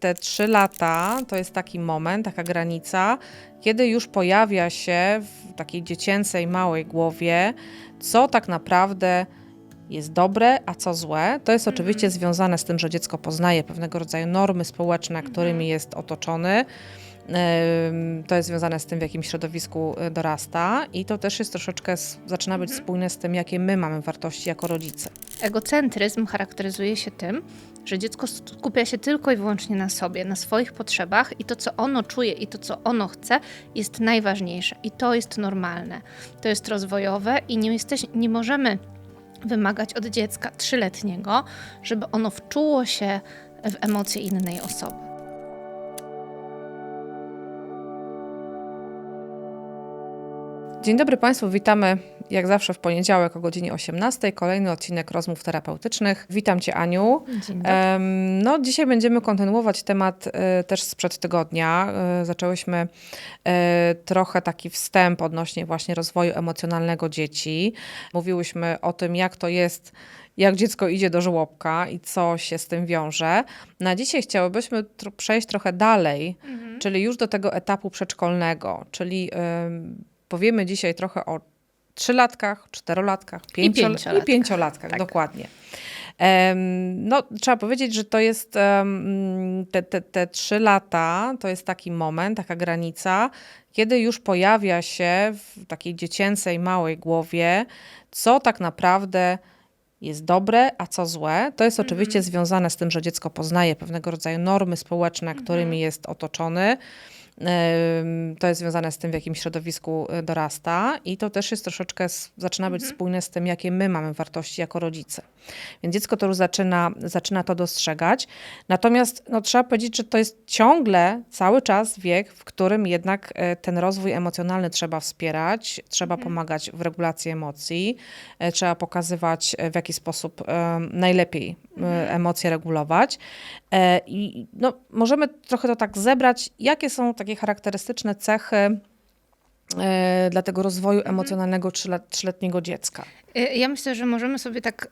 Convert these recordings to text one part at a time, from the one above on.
Te trzy lata to jest taki moment, taka granica, kiedy już pojawia się w takiej dziecięcej, małej głowie, co tak naprawdę jest dobre, a co złe. To jest oczywiście związane z tym, że dziecko poznaje pewnego rodzaju normy społeczne, którymi jest otoczony. To jest związane z tym, w jakim środowisku y, dorasta, i to też jest troszeczkę, zaczyna być spójne z tym, jakie my mamy wartości jako rodzice. Egocentryzm charakteryzuje się tym, że dziecko skupia się tylko i wyłącznie na sobie, na swoich potrzebach i to, co ono czuje i to, co ono chce, jest najważniejsze. I to jest normalne. To jest rozwojowe i nie, jesteś, nie możemy wymagać od dziecka trzyletniego, żeby ono wczuło się w emocje innej osoby. Dzień dobry Państwu, witamy jak zawsze w poniedziałek o godzinie 18. Kolejny odcinek rozmów terapeutycznych. Witam Cię, Aniu. Dzień dobry. No, dzisiaj będziemy kontynuować temat e, też sprzed tygodnia. E, Zaczęłyśmy e, trochę taki wstęp odnośnie właśnie rozwoju emocjonalnego dzieci. Mówiłyśmy o tym, jak to jest, jak dziecko idzie do żłobka i co się z tym wiąże. Na dzisiaj chciałybyśmy tro- przejść trochę dalej, czyli już do tego etapu przedszkolnego, czyli powiemy dzisiaj trochę o trzylatkach, czterolatkach, pięciol- pięciolatkach. i pięciolatkach, Tak. dokładnie. No, trzeba powiedzieć, że to jest te, te, te trzy lata, to jest taki moment, taka granica, kiedy już pojawia się w takiej dziecięcej, małej głowie, co tak naprawdę jest dobre, a co złe. To jest oczywiście związane z tym, że dziecko poznaje pewnego rodzaju normy społeczne, którymi jest otoczony. To jest związane z tym, w jakim środowisku y, dorasta, i to też jest troszeczkę, zaczyna być spójne z tym, jakie my mamy wartości jako rodzice. Więc dziecko to już zaczyna, zaczyna to dostrzegać. Natomiast no, trzeba powiedzieć, że to jest ciągle cały czas wiek, w którym jednak e, ten rozwój emocjonalny trzeba wspierać, trzeba pomagać w regulacji emocji, e, trzeba pokazywać, e, w jaki sposób najlepiej e, emocje regulować. I no, możemy trochę to tak zebrać, jakie są takie charakterystyczne cechy dla tego rozwoju emocjonalnego trzylet- trzyletniego dziecka. Y, Ja myślę, że możemy sobie tak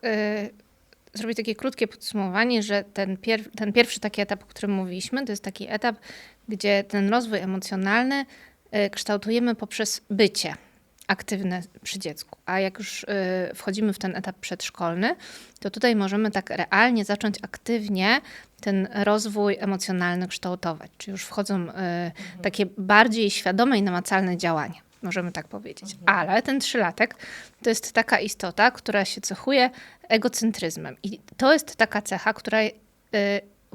y, zrobić takie krótkie podsumowanie, że ten, pier ten pierwszy taki etap, o którym mówiliśmy, to jest taki etap, gdzie ten rozwój emocjonalny kształtujemy poprzez bycie aktywne przy dziecku. A jak już y, wchodzimy w ten etap przedszkolny, to tutaj możemy tak realnie zacząć aktywnie ten rozwój emocjonalny kształtować. Czy już wchodzą y, takie bardziej świadome i namacalne działania. Możemy tak powiedzieć. Ale ten trzylatek to jest taka istota, która się cechuje egocentryzmem. I to jest taka cecha, która, y,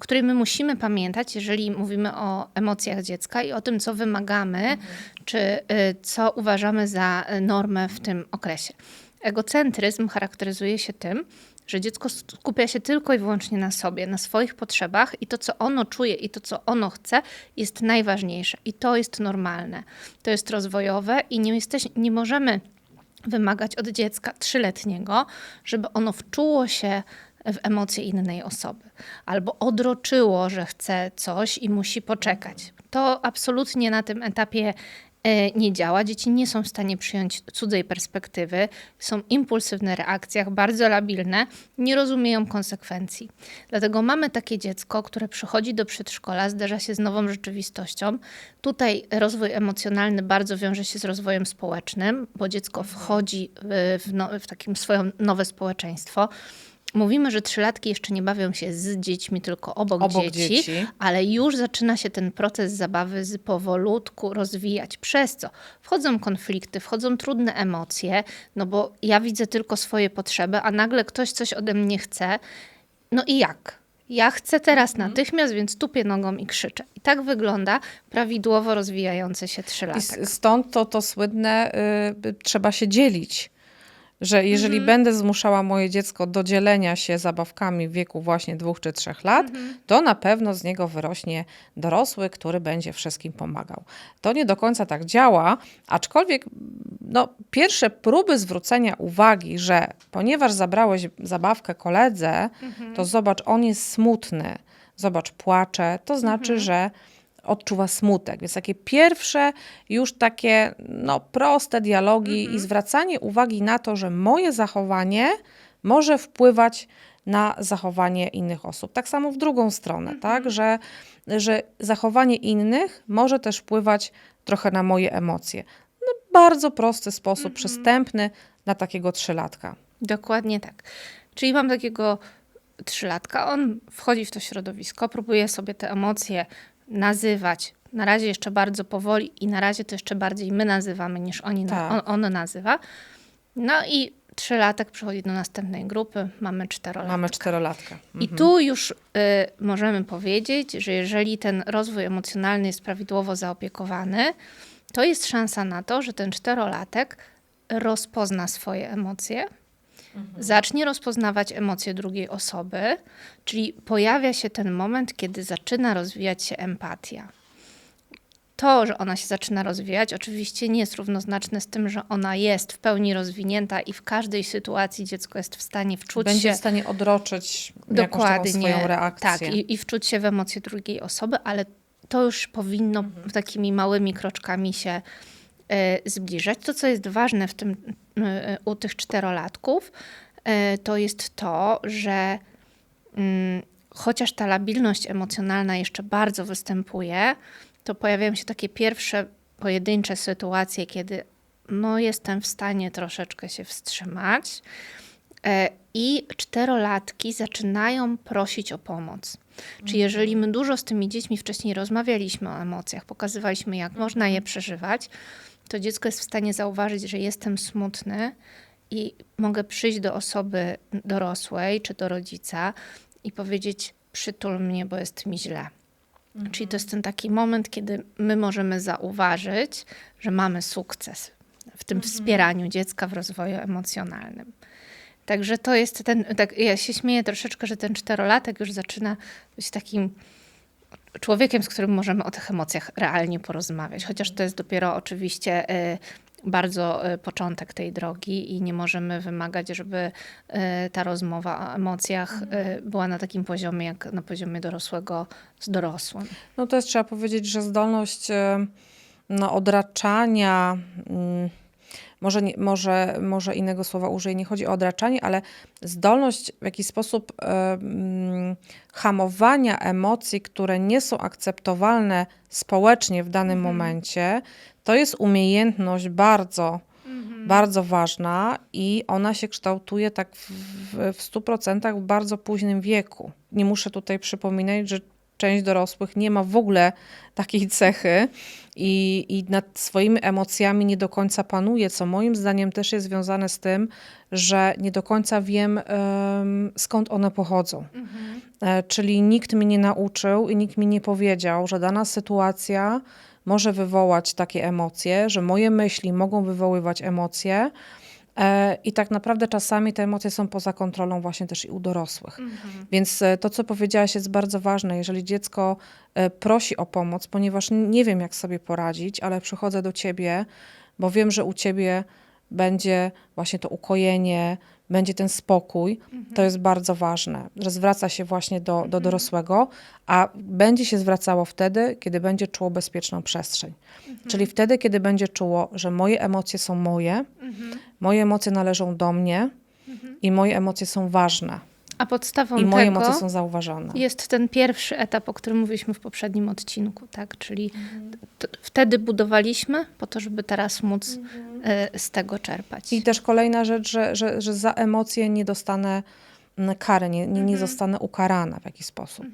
o której my musimy pamiętać, jeżeli mówimy o emocjach dziecka i o tym, co wymagamy, czy y, co uważamy za y, normę w tym okresie. Egocentryzm charakteryzuje się tym, że dziecko skupia się tylko i wyłącznie na sobie, na swoich potrzebach i to, co ono czuje i to, co ono chce, jest najważniejsze. I to jest normalne. To jest rozwojowe i nie, jesteś, nie możemy wymagać od dziecka trzyletniego, żeby ono wczuło się w emocje innej osoby, albo odroczyło, że chce coś i musi poczekać. To absolutnie na tym etapie e, nie działa. Dzieci nie są w stanie przyjąć cudzej perspektywy, są impulsywne w reakcjach, bardzo labilne, nie rozumieją konsekwencji. Dlatego mamy takie dziecko, które przychodzi do przedszkola, zderza się z nową rzeczywistością. Tutaj rozwój emocjonalny bardzo wiąże się z rozwojem społecznym, bo dziecko wchodzi w, no, w takim swoje nowe społeczeństwo. Mówimy, że trzylatki jeszcze nie bawią się z dziećmi, tylko obok, Obok dzieci, dzieci. ale już zaczyna się ten proces zabawy z powolutku rozwijać. Przez co wchodzą konflikty, wchodzą trudne emocje, no bo ja widzę tylko swoje potrzeby, a nagle ktoś coś ode mnie chce. No i jak? Ja chcę teraz Mhm. natychmiast, więc tupię nogą i krzyczę. I tak wygląda prawidłowo rozwijający się I trzylatek. s- stąd to, to słynne y, trzeba się dzielić. Że jeżeli Mhm. będę zmuszała moje dziecko do dzielenia się zabawkami w wieku właśnie dwóch czy trzech lat, Mhm. to na pewno z niego wyrośnie dorosły, który będzie wszystkim pomagał. To nie do końca tak działa, aczkolwiek no, pierwsze próby zwrócenia uwagi, że ponieważ zabrałeś zabawkę koledze, Mhm. to zobacz, on jest smutny, zobacz, płacze, to znaczy, że odczuwa smutek. Więc takie pierwsze już takie no, proste dialogi i zwracanie uwagi na to, że moje zachowanie może wpływać na zachowanie innych osób. Tak samo w drugą stronę, Mhm. tak, że, że zachowanie innych może też wpływać trochę na moje emocje. No, bardzo prosty sposób, Mhm. przystępny na takiego trzylatka. Dokładnie tak. Czyli mam takiego trzylatka, on wchodzi w to środowisko, próbuje sobie te emocje nazywać. Na razie jeszcze bardzo powoli i na razie to jeszcze bardziej my nazywamy niż oni, na, Tak. on, on nazywa. No i trzylatek przychodzi do następnej grupy, mamy czterolatka. Mamy czterolatka. I tu już y, możemy powiedzieć, że jeżeli ten rozwój emocjonalny jest prawidłowo zaopiekowany, to jest szansa na to, że ten czterolatek rozpozna swoje emocje, zacznie rozpoznawać emocje drugiej osoby, czyli pojawia się ten moment, kiedy zaczyna rozwijać się empatia. To, że ona się zaczyna rozwijać, oczywiście nie jest równoznaczne z tym, że ona jest w pełni rozwinięta i w każdej sytuacji dziecko jest w stanie wczuć Będzie się w stanie odroczyć taką swoją reakcję. tak, i, i wczuć się w emocje drugiej osoby, ale to już powinno takimi małymi kroczkami się zbliżać. To, co jest ważne w tym, e, u tych czterolatków, e, to jest to, że mm, chociaż ta labilność emocjonalna jeszcze bardzo występuje, to pojawiają się takie pierwsze pojedyncze sytuacje, kiedy no, jestem w stanie troszeczkę się wstrzymać. E, I czterolatki zaczynają prosić o pomoc. Czyli jeżeli my dużo z tymi dziećmi wcześniej rozmawialiśmy o emocjach, pokazywaliśmy, jak można je przeżywać, to dziecko jest w stanie zauważyć, że jestem smutny i mogę przyjść do osoby dorosłej czy do rodzica i powiedzieć: Przytul mnie, bo jest mi źle. Czyli to jest ten taki moment, kiedy my możemy zauważyć, że mamy sukces w tym wspieraniu dziecka w rozwoju emocjonalnym. Także to jest ten, tak, ja się śmieję troszeczkę, że ten czterolatek już zaczyna być takim człowiekiem, z którym możemy o tych emocjach realnie porozmawiać. Chociaż to jest dopiero oczywiście y, bardzo y, początek tej drogi i nie możemy wymagać, żeby y, ta rozmowa o emocjach była na takim poziomie, jak na poziomie dorosłego z dorosłym. No jest trzeba powiedzieć, że zdolność no, odraczania, mm, może, nie, może, może innego słowa użyję, nie chodzi o odraczanie, ale zdolność w jakiś sposób hamowania emocji, które nie są akceptowalne społecznie w danym momencie, to jest umiejętność bardzo, bardzo ważna i ona się kształtuje tak w, w 100% w bardzo późnym wieku. Nie muszę tutaj przypominać, że część dorosłych nie ma w ogóle takiej cechy i, i nad swoimi emocjami nie do końca panuje, co moim zdaniem też jest związane z tym, że nie do końca wiem, em, skąd one pochodzą. E, Czyli nikt mnie nie nauczył i nikt mi nie powiedział, że dana sytuacja może wywołać takie emocje, że moje myśli mogą wywoływać emocje. E, I tak naprawdę czasami te emocje są poza kontrolą właśnie też i u dorosłych. Więc e, to, co powiedziałaś, jest bardzo ważne. Jeżeli dziecko e, prosi o pomoc, ponieważ nie wiem, jak sobie poradzić, ale przychodzę do ciebie, bo wiem, że u ciebie będzie właśnie to ukojenie, będzie ten spokój, to jest bardzo ważne, że zwraca się właśnie do, do dorosłego, a będzie się zwracało wtedy, kiedy będzie czuło bezpieczną przestrzeń. Czyli wtedy, kiedy będzie czuło, że moje emocje są moje, moje emocje należą do mnie i moje emocje są ważne. A podstawą I moje tego emocje są zauważone. jest ten pierwszy etap, o którym mówiliśmy w poprzednim odcinku, tak? Czyli t- wtedy budowaliśmy po to, żeby teraz móc e, z tego czerpać. I też kolejna rzecz, że, że, że za emocje nie dostanę mm, kary, nie, nie, nie zostanę ukarana w jakiś sposób.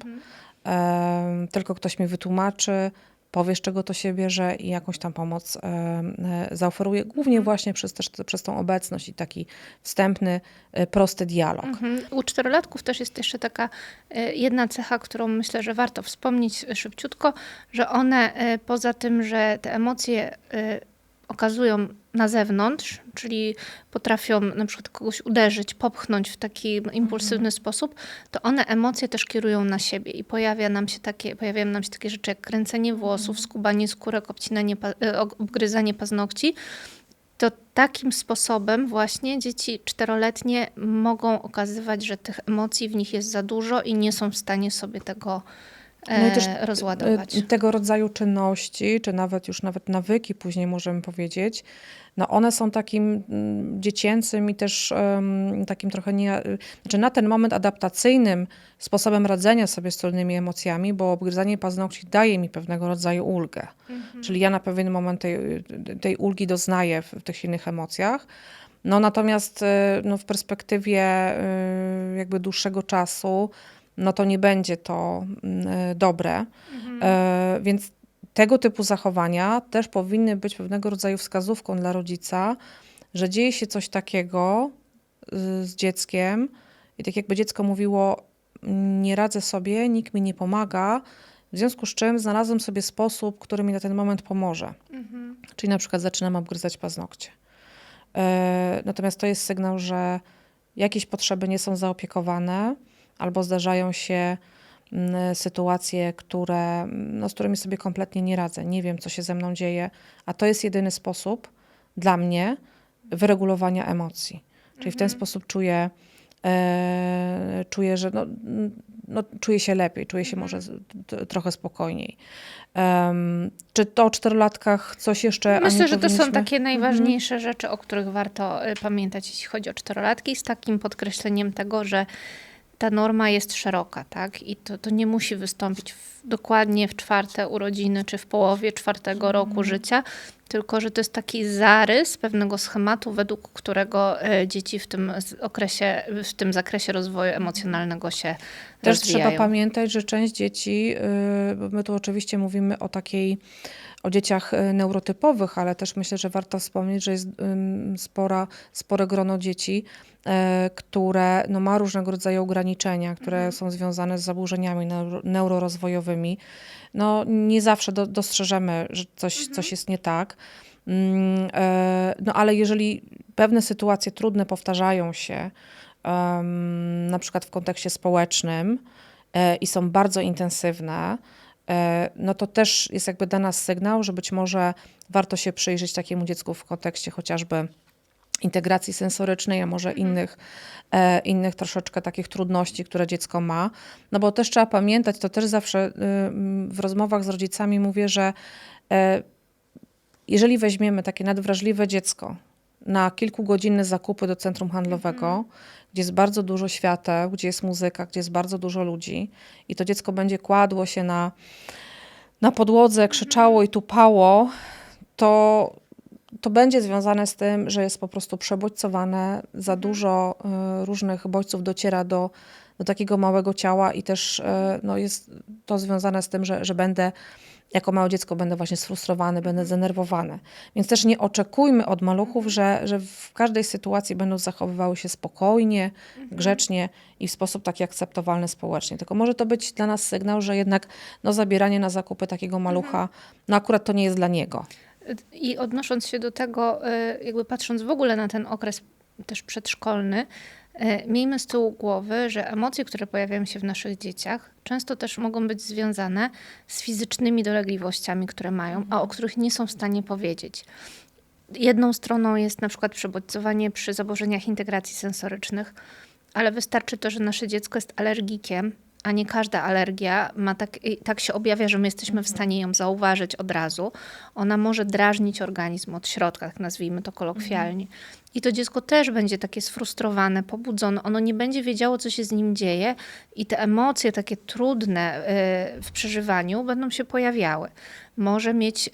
Em, tylko ktoś mi wytłumaczy, powie, z czego to się bierze i jakąś tam pomoc e, zaoferuje, głównie właśnie przez, też, przez tą obecność i taki wstępny, e, prosty dialog. Mhm. U czterolatków też jest jeszcze taka e, jedna cecha, którą myślę, że warto wspomnieć szybciutko, że one poza tym, że te emocje okazują na zewnątrz, czyli potrafią na przykład kogoś uderzyć, popchnąć w taki impulsywny sposób, to one emocje też kierują na siebie i pojawia nam się takie, pojawiają nam się takie rzeczy jak kręcenie włosów, skubanie skórek, obcinanie, e, obgryzanie paznokci, to takim sposobem właśnie dzieci czteroletnie mogą okazywać, że tych emocji w nich jest za dużo i nie są w stanie sobie tego e, i też, rozładować. Y, Tego rodzaju czynności, czy nawet już nawet nawyki później możemy powiedzieć, no one są takim mm, dziecięcym i też em, takim trochę nie, znaczy na ten moment adaptacyjnym sposobem radzenia sobie z trudnymi emocjami, bo obgryzanie paznokci daje mi pewnego rodzaju ulgę. Czyli ja na pewien moment tej, tej ulgi doznaję w, w tych silnych emocjach. No natomiast y, no, w perspektywie jakby dłuższego czasu, no to nie będzie to mm, y, dobre. E, Więc tego typu zachowania też powinny być pewnego rodzaju wskazówką dla rodzica, że dzieje się coś takiego y, z dzieckiem i tak jakby dziecko mówiło, nie radzę sobie, nikt mi nie pomaga, w związku z czym znalazłem sobie sposób, który mi na ten moment pomoże. Czyli na przykład zaczynam obgryzać paznokcie. E, Natomiast to jest sygnał, że jakieś potrzeby nie są zaopiekowane, albo zdarzają się mm, sytuacje, które, mm, no, z którymi sobie kompletnie nie radzę. Nie wiem, co się ze mną dzieje, a to jest jedyny sposób dla mnie wyregulowania emocji. Czyli w ten sposób czuję, e, czuję, że no, mm, no, czuję się lepiej, czuję się może t- trochę spokojniej. Em, czy to o czterolatkach coś jeszcze Myślę, że to są takie najważniejsze rzeczy, o których warto y, pamiętać, jeśli chodzi o czterolatki, z takim podkreśleniem tego, że ta norma jest szeroka, tak? I to, to nie musi wystąpić w, dokładnie w czwarte urodziny, czy w połowie czwartego roku życia, tylko że to jest taki zarys pewnego schematu, według którego y, dzieci w tym okresie, w tym zakresie rozwoju emocjonalnego się Też rozwijają. trzeba pamiętać, że część dzieci, bo my tu oczywiście mówimy o takiej, o dzieciach y, neurotypowych, ale też myślę, że warto wspomnieć, że jest spora, spore grono dzieci, e, które no, ma różnego rodzaju ograniczenia, które są związane z zaburzeniami neuro, neurorozwojowymi. No, nie zawsze do, dostrzeżemy, że coś, coś jest nie tak. Mm, e, No ale jeżeli pewne sytuacje trudne powtarzają się, em, na przykład w kontekście społecznym e, i są bardzo intensywne, no to też jest jakby dla nas sygnał, że być może warto się przyjrzeć takiemu dziecku w kontekście chociażby integracji sensorycznej, a może innych, e, innych troszeczkę takich trudności, które dziecko ma. No bo też trzeba pamiętać, to też zawsze y, w rozmowach z rodzicami mówię, że e, jeżeli weźmiemy takie nadwrażliwe dziecko na kilkugodzinne zakupy do centrum handlowego, gdzie jest bardzo dużo świateł, gdzie jest muzyka, gdzie jest bardzo dużo ludzi. I to dziecko będzie kładło się na, na podłodze, krzyczało i tupało, to, to będzie związane z tym, że jest po prostu przebodźcowane, za dużo y, różnych bodźców dociera do, do takiego małego ciała i też y, no, jest to związane z tym, że, że będę jako małe dziecko będę właśnie sfrustrowany, będę zdenerwowany. Więc też nie oczekujmy od maluchów, że, że w każdej sytuacji będą zachowywały się spokojnie, grzecznie i w sposób taki akceptowalny społecznie. Tylko może to być dla nas sygnał, że jednak no, zabieranie na zakupy takiego malucha, no akurat to nie jest dla niego. I odnosząc się do tego, y, jakby patrząc w ogóle na ten okres też przedszkolny, miejmy z tyłu głowy, że emocje, które pojawiają się w naszych dzieciach, często też mogą być związane z fizycznymi dolegliwościami, które mają, a o których nie są w stanie powiedzieć. Jedną stroną jest na przykład przebodźcowanie przy zaburzeniach integracji sensorycznych, ale wystarczy to, że nasze dziecko jest alergikiem, a nie każda alergia ma tak, tak się objawia, że my jesteśmy w stanie ją zauważyć od razu. Ona może drażnić organizm od środka, tak nazwijmy to kolokwialnie. I to dziecko też będzie takie sfrustrowane, pobudzone. Ono nie będzie wiedziało, co się z nim dzieje, i te emocje takie trudne y, w przeżywaniu będą się pojawiały. Może mieć y,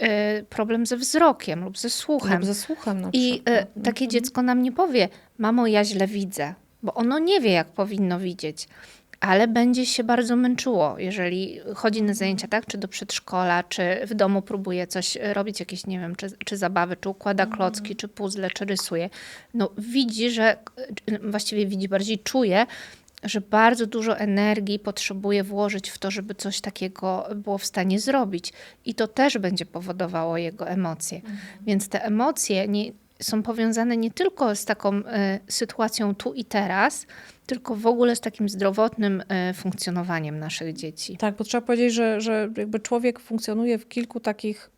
problem ze wzrokiem lub ze słuchem. Lub ze słuchem na I przykład. e, takie dziecko nam nie powie, mamo, ja źle widzę, bo ono nie wie, jak powinno widzieć, ale będzie się bardzo męczyło, jeżeli chodzi na zajęcia, tak, czy do przedszkola, czy w domu próbuje coś robić, jakieś, nie wiem, czy, czy zabawy, czy układa klocki, czy puzzle, czy rysuje. No widzi, że, właściwie widzi, bardziej czuje, że bardzo dużo energii potrzebuje włożyć w to, żeby coś takiego było w stanie zrobić. I to też będzie powodowało jego emocje. Więc te emocje nie, są powiązane nie tylko z taką y, sytuacją tu i teraz, tylko w ogóle z takim zdrowotnym y, funkcjonowaniem naszych dzieci. Tak, bo trzeba powiedzieć, że, że jakby człowiek funkcjonuje w kilku takich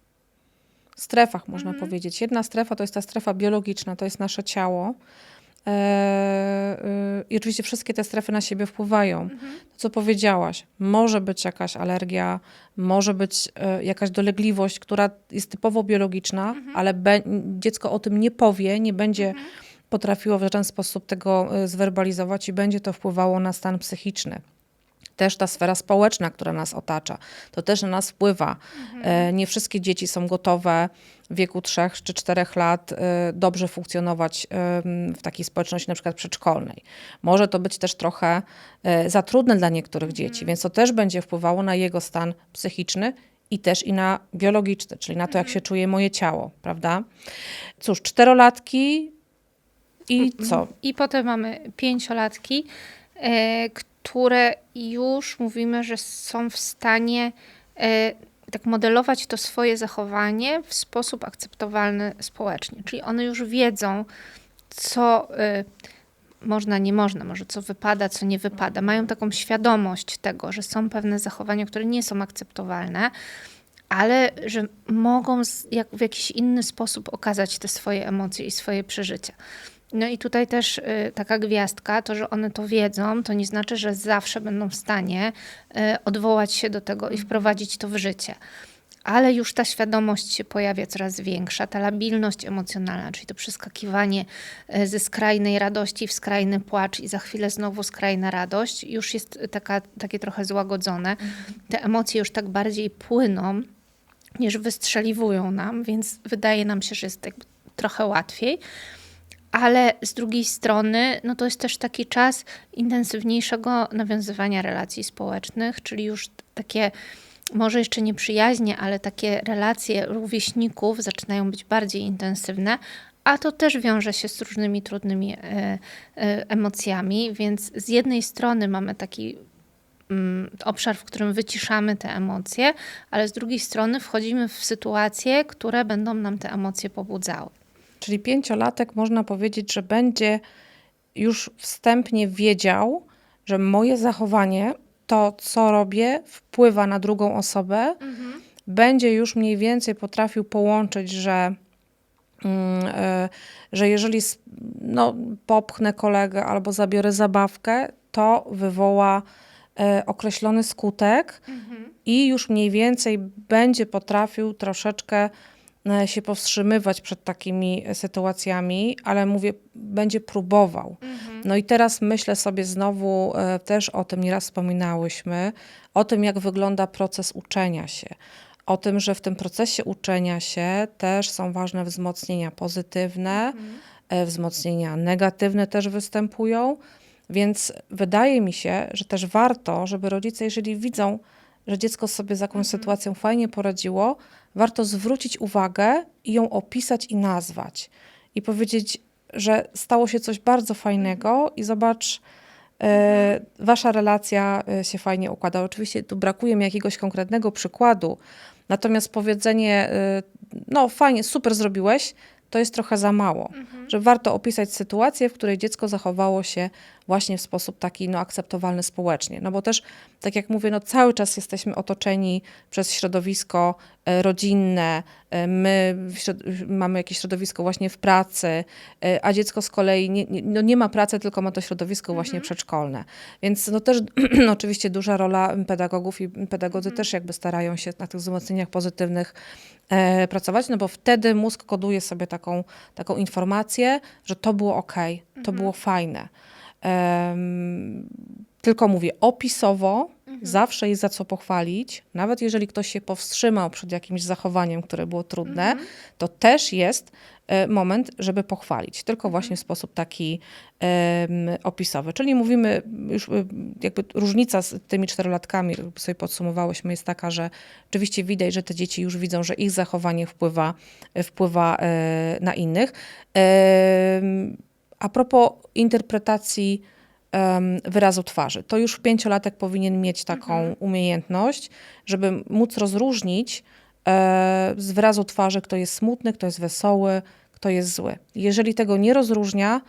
strefach, można powiedzieć. Jedna strefa to jest ta strefa biologiczna, to jest nasze ciało. E, y, i oczywiście wszystkie te strefy na siebie wpływają. To, co powiedziałaś, może być jakaś alergia, może być e, jakaś dolegliwość, która jest typowo biologiczna, ale be, dziecko o tym nie powie, nie będzie potrafiło w żaden sposób tego e, zwerbalizować i będzie to wpływało na stan psychiczny też ta sfera społeczna, która nas otacza, to też na nas wpływa. E, Nie wszystkie dzieci są gotowe w wieku 3 czy 4 lat e, dobrze funkcjonować em, w takiej społeczności na przykład przedszkolnej. Może to być też trochę e, za trudne dla niektórych dzieci, więc to też będzie wpływało na jego stan psychiczny i też i na biologiczny, czyli na to, jak się czuje moje ciało, prawda? Cóż, czterolatki i co? I potem mamy pięciolatki, e, które już mówimy, że są w stanie e, tak modelować to swoje zachowanie w sposób akceptowalny społecznie. Czyli one już wiedzą, co e, można, nie można, może co wypada, co nie wypada. Mają taką świadomość tego, że są pewne zachowania, które nie są akceptowalne, ale że mogą w jakiś inny sposób okazać te swoje emocje i swoje przeżycia. No i tutaj też y, taka gwiazdka, to, że one to wiedzą, to nie znaczy, że zawsze będą w stanie y, odwołać się do tego i wprowadzić to w życie. Ale już ta świadomość się pojawia coraz większa, ta labilność emocjonalna, czyli to przeskakiwanie y, ze skrajnej radości w skrajny płacz i za chwilę znowu skrajna radość, już jest taka, takie trochę złagodzone. Te emocje już tak bardziej płyną, niż wystrzeliwują nam, więc wydaje nam się, że jest tak trochę łatwiej. Ale z drugiej strony, no to jest też taki czas intensywniejszego nawiązywania relacji społecznych, czyli już takie, może jeszcze nie przyjaźnie, ale takie relacje rówieśników zaczynają być bardziej intensywne, a to też wiąże się z różnymi trudnymi e, e, emocjami, więc z jednej strony mamy taki mm, obszar, w którym wyciszamy te emocje, ale z drugiej strony wchodzimy w sytuacje, które będą nam te emocje pobudzały. Czyli pięciolatek można powiedzieć, że będzie już wstępnie wiedział, że moje zachowanie, to co robię, wpływa na drugą osobę. Będzie już mniej więcej potrafił połączyć, że, mm, e, że jeżeli no, popchnę kolegę albo zabiorę zabawkę, to wywoła e, określony skutek i już mniej więcej będzie potrafił troszeczkę się powstrzymywać przed takimi e, sytuacjami, ale mówię, będzie próbował. No i teraz myślę sobie znowu, e, też o tym nieraz wspominałyśmy, o tym, jak wygląda proces uczenia się. O tym, że w tym procesie uczenia się też są ważne wzmocnienia pozytywne, e, wzmocnienia negatywne też występują. Więc wydaje mi się, że też warto, żeby rodzice, jeżeli widzą, że dziecko sobie z jakąś sytuacją fajnie poradziło, warto zwrócić uwagę i ją opisać i nazwać. I powiedzieć, że stało się coś bardzo fajnego i zobacz, e, wasza relacja e, się fajnie układa. Oczywiście tu brakuje mi jakiegoś konkretnego przykładu, natomiast powiedzenie, e, no fajnie, super zrobiłeś, to jest trochę za mało. Że warto opisać sytuację, w której dziecko zachowało się właśnie w sposób taki no, akceptowalny społecznie. No bo też, tak jak mówię, no, cały czas jesteśmy otoczeni przez środowisko e, rodzinne, e, my mamy jakieś środowisko właśnie w pracy, e, a dziecko z kolei nie, nie, no, nie ma pracy, tylko ma to środowisko właśnie przedszkolne. Więc no, też oczywiście duża rola pedagogów i pedagodzy też jakby starają się na tych wzmocnieniach pozytywnych e, pracować, no bo wtedy mózg koduje sobie taką, taką informację, że to było ok, to było fajne. Em, tylko mówię opisowo, zawsze jest za co pochwalić. Nawet jeżeli ktoś się powstrzymał przed jakimś zachowaniem, które było trudne, to też jest e, moment, żeby pochwalić. Tylko właśnie w sposób taki em, opisowy. Czyli mówimy, już e, jakby różnica z tymi czterolatkami, jakby sobie podsumowałyśmy, jest taka, że oczywiście widać, że te dzieci już widzą, że ich zachowanie wpływa, wpływa e, na innych. Em, a propos interpretacji wyrazu twarzy, to już pięciolatek powinien mieć taką umiejętność, żeby móc rozróżnić e, z wyrazu twarzy, kto jest smutny, kto jest wesoły, kto jest zły. Jeżeli tego nie rozróżnia,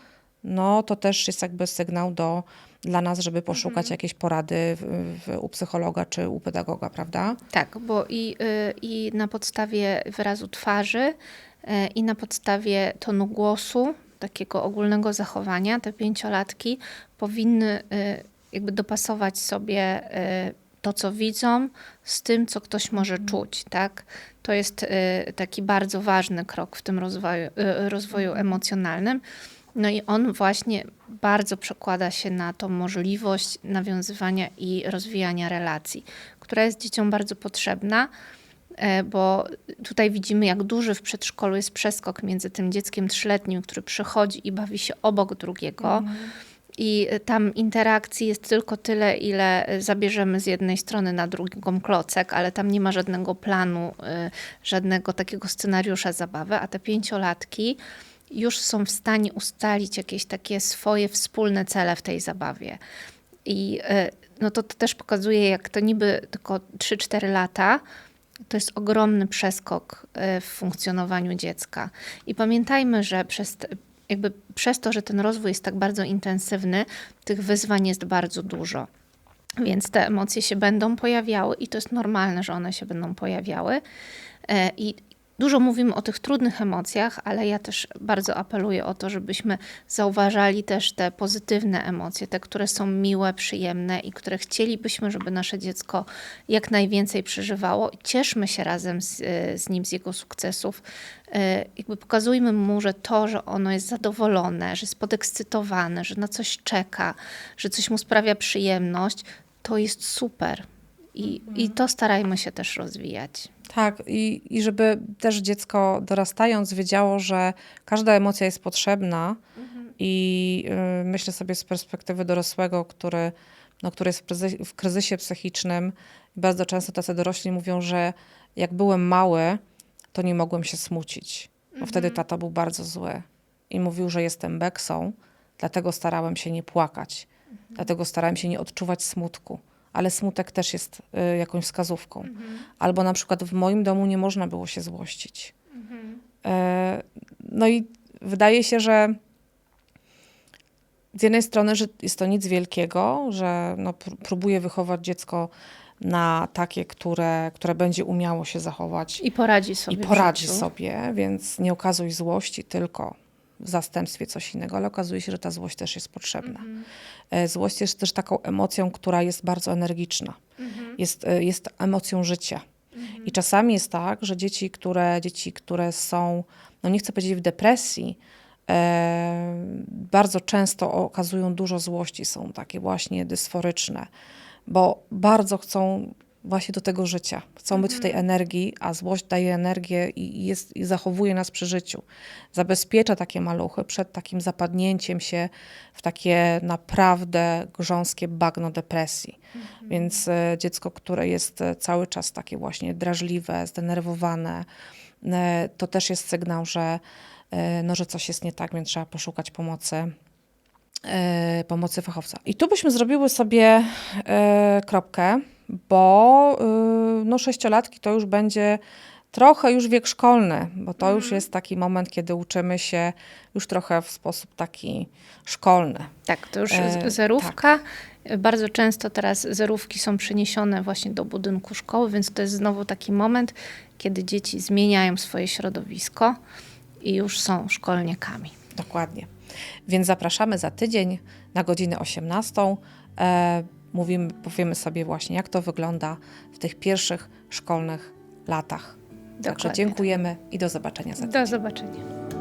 no to też jest jakby sygnał do, dla nas, żeby poszukać jakiejś porady w, w, u psychologa czy u pedagoga, prawda? Tak, bo i, y, i na podstawie wyrazu twarzy, y, i na podstawie tonu głosu takiego ogólnego zachowania, te pięciolatki powinny y, jakby dopasować sobie y, to, co widzą, z tym, co ktoś może czuć, tak? To jest y, taki bardzo ważny krok w tym rozwoju, rozwoju emocjonalnym. No i on właśnie bardzo przekłada się na tą możliwość nawiązywania i rozwijania relacji, która jest dzieciom bardzo potrzebna, bo tutaj widzimy, jak duży w przedszkolu jest przeskok między tym dzieckiem trzyletnim, który przychodzi i bawi się obok drugiego. I tam interakcji jest tylko tyle, ile zabierzemy z jednej strony na drugą klocek, ale tam nie ma żadnego planu, żadnego takiego scenariusza zabawy, a te pięciolatki już są w stanie ustalić jakieś takie swoje wspólne cele w tej zabawie. I no to, to też pokazuje, jak to niby tylko 3-4 lata, to jest ogromny przeskok y, w funkcjonowaniu dziecka. I pamiętajmy, że przez, jakby przez to, że ten rozwój jest tak bardzo intensywny, tych wyzwań jest bardzo dużo. Więc te emocje się będą pojawiały i to jest normalne, że one się będą pojawiały. E, I dużo mówimy o tych trudnych emocjach, ale ja też bardzo apeluję o to, żebyśmy zauważali też te pozytywne emocje, te, które są miłe, przyjemne i które chcielibyśmy, żeby nasze dziecko jak najwięcej przeżywało. Cieszmy się razem z, z nim, z jego sukcesów. E, Jakby pokazujmy mu, że to, że ono jest zadowolone, że jest podekscytowane, że na coś czeka, że coś mu sprawia przyjemność, to jest super. I, I to starajmy się też rozwijać. Tak, i, i żeby też dziecko dorastając wiedziało, że każda emocja jest potrzebna i y, myślę sobie z perspektywy dorosłego, który, no, który jest w kryzysie, w kryzysie psychicznym, bardzo często tacy dorośli mówią, że jak byłem mały, to nie mogłem się smucić, bo wtedy tata był bardzo zły i mówił, że jestem beksą, dlatego starałem się nie płakać, dlatego starałem się nie odczuwać smutku. Ale smutek też jest y, jakąś wskazówką. Albo na przykład w moim domu nie można było się złościć. E, No i wydaje się, że z jednej strony, że jest to nic wielkiego, że no, pró- próbuję wychować dziecko na takie, które, które będzie umiało się zachować I poradzi sobie. i poradzi sobie, więc nie okazuj złości, tylko w zastępstwie coś innego, ale okazuje się, że ta złość też jest potrzebna. E, Złość jest też taką emocją, która jest bardzo energiczna. Jest, e, jest emocją życia. I czasami jest tak, że dzieci, które, dzieci, które są, no nie chcę powiedzieć w depresji, e, bardzo często okazują dużo złości, są takie właśnie dysforyczne, bo bardzo chcą właśnie do tego życia. Chcą być w tej energii, a złość daje energię i, jest, i zachowuje nas przy życiu. Zabezpiecza takie maluchy przed takim zapadnięciem się w takie naprawdę grząskie bagno depresji. Więc e, dziecko, które jest e, cały czas takie właśnie drażliwe, zdenerwowane, e, to też jest sygnał, że, no, że coś jest nie tak, więc trzeba poszukać pomocy pomocy fachowca. I tu byśmy zrobiły sobie kropkę, bo e, no sześciolatki to już będzie trochę już wiek szkolny, bo to już jest taki moment, kiedy uczymy się już trochę w sposób taki szkolny. Tak, to już E, z- zerówka. Bardzo często teraz zerówki są przeniesione właśnie do budynku szkoły, więc to jest znowu taki moment, kiedy dzieci zmieniają swoje środowisko i już są szkolniakami. Dokładnie. Więc zapraszamy za tydzień na godzinę 18. E, mówimy, powiemy sobie właśnie, jak to wygląda w tych pierwszych szkolnych latach. Także Dokładnie tak. dziękujemy i do zobaczenia za tydzień. Do zobaczenia.